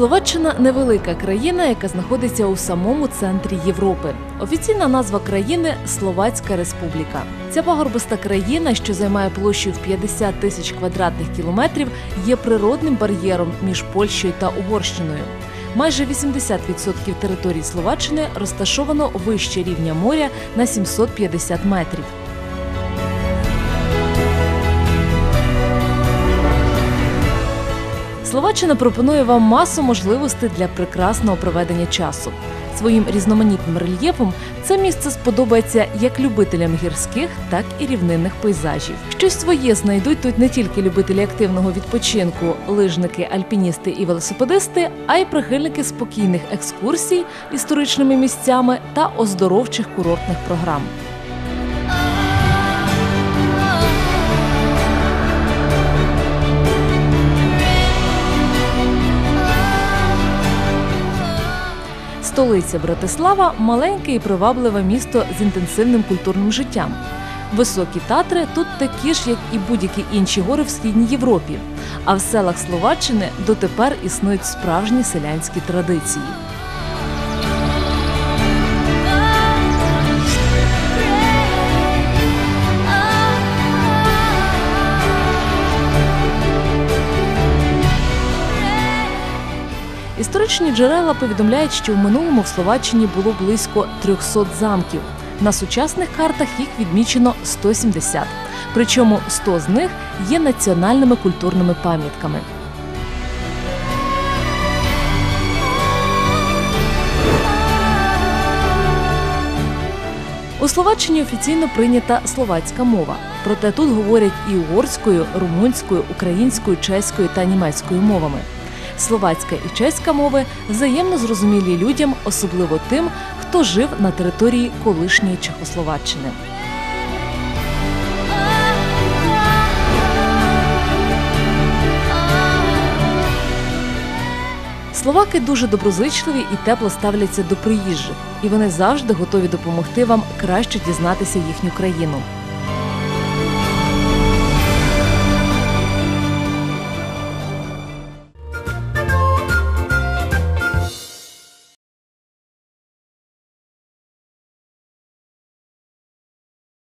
Словаччина невелика країна, яка знаходиться у самому центрі Європи. Офіційна назва країни Словацька Республіка. Ця пагорбиста країна, що займає площу в 50 тисяч квадратних кілометрів, є природним бар'єром між Польщею та Угорщиною. Майже 80% території Словаччини розташовано вище рівня моря на 750 метрів. Словаччина пропонує вам масу можливостей для прекрасного проведення часу. Своїм різноманітним рельєфом це місце сподобається як любителям гірських, так і рівнинних пейзажів. Щось своє знайдуть тут не тільки любителі активного відпочинку, лижники, альпіністи і велосипедисти, а й прихильники спокійних екскурсій історичними місцями та оздоровчих курортних програм. Столиця Братислава маленьке і привабливе місто з інтенсивним культурним життям. Високі татри тут такі ж, як і будь-які інші гори в східній Європі. А в селах Словаччини дотепер існують справжні селянські традиції. Історичні джерела повідомляють, що в минулому в Словаччині було близько 300 замків. На сучасних картах їх відмічено 170. Причому 100 з них є національними культурними пам'ятками. У Словаччині офіційно прийнята словацька мова. Проте тут говорять і угорською, румунською, українською, чеською та німецькою мовами. Словацька і чеська мови взаємно зрозумілі людям, особливо тим, хто жив на території колишньої Чехословаччини. Словаки дуже доброзичливі і тепло ставляться до приїжджих, і вони завжди готові допомогти вам краще дізнатися їхню країну.